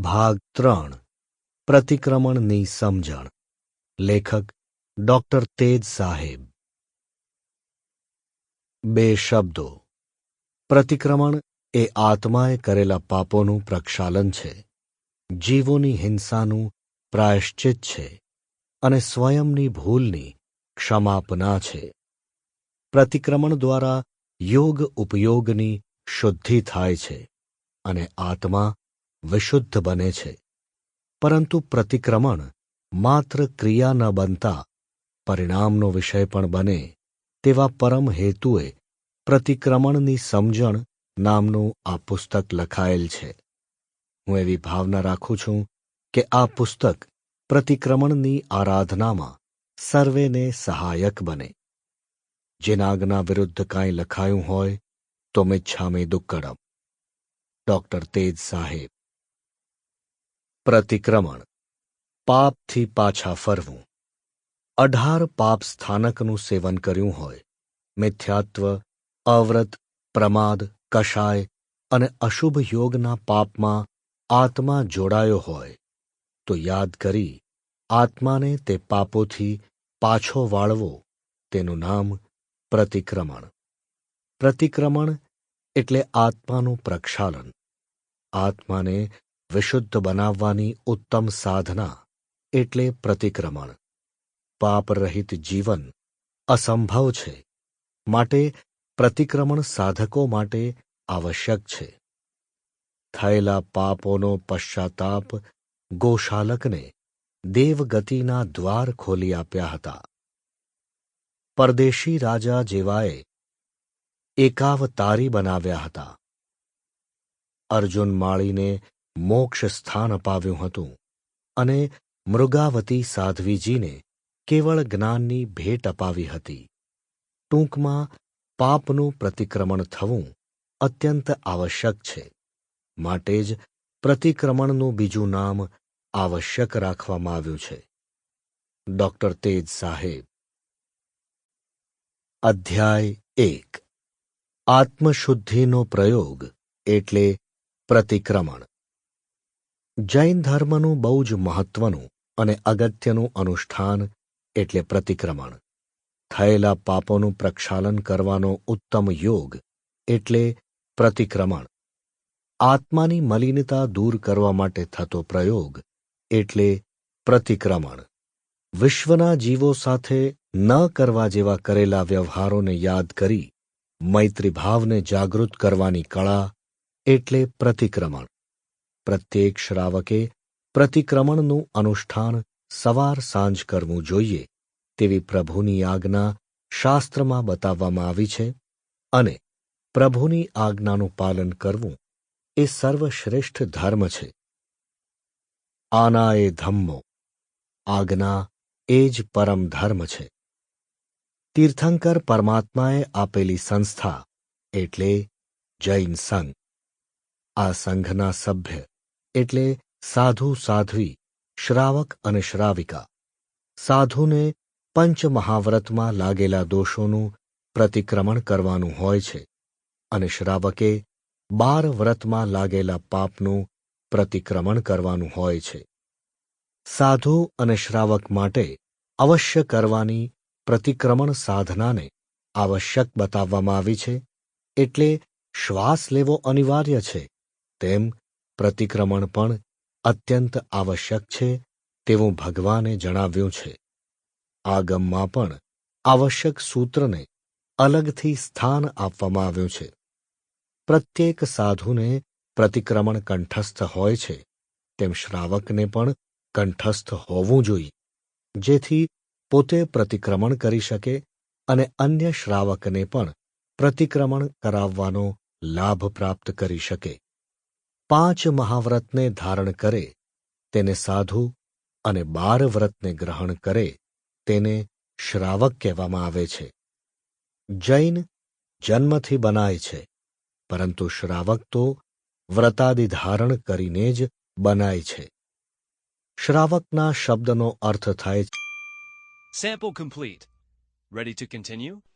ભાગ ત્રણ, પ્રતિક્રમણની સમજણ. લેખક, ડોક્ટર તેજ સાહેબ. બે શબ્દો. પ્રતિક્રમણ એ આત્માએ કરેલા પાપોનું પ્રક્ષાલન છે. જીવોની હિંસાનું પ્રાયશ્ચિત છે અને સ્વયંની ભૂલની ક્ષમાપના છે. પ્રતિક્રમણ દ્વારા યોગ ઉપયોગની શુદ્ધિ થાય છે અને આત્મા વિશુદ્ધ બને છે. પરંતુ પ્રતિક્રમણ માત્ર ક્રિયા ન બનતા પરિણામનો વિષય પણ બને તેવા પરમ હેતુએ પ્રતિક્રમણની સમજણ નામનું આ પુસ્તક લખાયેલ છે. હું એવી ભાવના રાખું છું કે આ પુસ્તક પ્રતિક્રમણની આરાધનામાં સર્વેને સહાયક બને. જેનાગના વિરુદ્ધ કાંઈ લખાયું હોય તો મિચ્છામી દુક્કડમ. ડોક્ટર તેજ સાહેબ પ્રતિક્રમણ. પાપથી પાછા ફરવું. અઢાર પાપ સ્થાનકનું સેવન કર્યું હોય. મિથ્યાત્વ, અવ્રત, પ્રમાદ કષાય અને અશુભ યોગના પાપમાં આત્મા જોડાયો હોય. તો યાદ કરી, આત્માને તે પાપોથી પાછો વાળવો, તેનું નામ પ્રતિક્રમણ. પ્રતિક્રમણ એટલે આત્માનું પ્રક્ષાલન. આત્માને વિશુદ્ધ બનાવવાની ઉત્તમ સાધના એટલે પ્રતિક્રમણ. પાપરહિત જીવન અસંભવ છે, માટે પ્રતિક્રમણ સાધકો માટે આવશ્યક છે. થયેલા પાપોનો પશ્ચાતાપ ગોશાલકને દેવગતિના દ્વાર ખોલી આપ્યા હતા. પરદેશી રાજા જેવાએ એકાવતારી બનાવ્યા હતા. અર્જુન માળીને મોક્ષ સ્થાન અપાવ્યું હતું અને મૃગાવતી સાધ્વીજીને કેવળ જ્ઞાનની ભેટ અપાવી હતી. ટૂંકમાં પાપનું પ્રતિક્રમણ થવું અત્યંત આવશ્યક છે. માટે જ પ્રતિક્રમણનું બીજું નામ આવશ્યક રાખવામાં આવ્યું છે. ડોક્ટર તેજ સાહેબ. અધ્યાય એક. આત્મશુદ્ધિનો પ્રયોગ એટલે પ્રતિક્રમણ. જૈન ધર્મનું બહુ જ મહત્વનું અને અગત્યનું અનુષ્ઠાન એટલે પ્રતિક્રમણ. થયેલા પાપોનું પ્રક્ષાલન કરવાનો ઉત્તમ યોગ એટલે પ્રતિક્રમણ. આત્માની મલિનતા દૂર કરવા માટે થતો પ્રયોગ એટલે પ્રતિક્રમણ. વિશ્વના જીવો સાથે ન કરવા જેવા કરેલા વ્યવહારોને યાદ કરી મૈત્રીભાવને જાગૃત કરવાની કળા એટલે પ્રતિક્રમણ. પ્રત્યેક શ્રાવકે પ્રતિક્રમણનું અનુષ્ઠાન સવાર સાંજ કરવું જોઈએ તેવી પ્રભુની આજ્ઞા શાસ્ત્રમાં બતાવવામાં આવી છે અને પ્રભુની આજ્ઞાનું પાલન કરવું એ સર્વશ્રેષ્ઠ ધર્મ છે. આના એ ધમ્મો. આજ્ઞા એ જ પરમ ધર્મ છે. તીર્થંકર પરમાત્માએ આપેલી સંસ્થા એટલે જૈન સંઘ. આ સંઘના સભ્ય એટલે સાધુ સાધ્વી, શ્રાવક અને શ્રાવિકા. સાધુને પંચમહાવ્રતમાં લાગેલા દોષોનું પ્રતિક્રમણ કરવાનું હોય છે અને શ્રાવકે બાર વ્રતમાં લાગેલા પાપનું પ્રતિક્રમણ કરવાનું હોય છે. સાધુ અને શ્રાવક માટે અવશ્ય કરવાની પ્રતિક્રમણ સાધનાને આવશ્યક બતાવવામાં આવી છે, એટલે શ્વાસ લેવો અનિવાર્ય છે, તેમ પ્રતિક્રમણ પણ અત્યંત આવશ્યક છે તેવું ભગવાને જણાવ્યું છે. આગમમાં પણ આવશ્યક સૂત્રને અલગથી સ્થાન આપવામાં આવ્યું છે. પ્રત્યેક સાધુને પ્રતિક્રમણ કંઠસ્થ હોય છે, તેમ શ્રાવકને પણ કંઠસ્થ હોવું જોઈએ, જેથી પોતે પ્રતિક્રમણ કરી શકે અને અન્ય શ્રાવકને પણ પ્રતિક્રમણ કરાવવાનો લાભ પ્રાપ્ત કરી શકે. પાંચ મહાવ્રતને ધારણ કરે, તેને સાધુ અને બાર વ્રતને ગ્રહણ કરે, તેને શ્રાવક કહેવામાં આવે છે. જૈન જન્મથી બનાય છે, પરંતુ શ્રાવક તો વ્રતાદિ ધારણ કરીને જ બનાય છે. શ્રાવકના શબ્દનો અર્થ થાય છે. Sample complete ready to continue?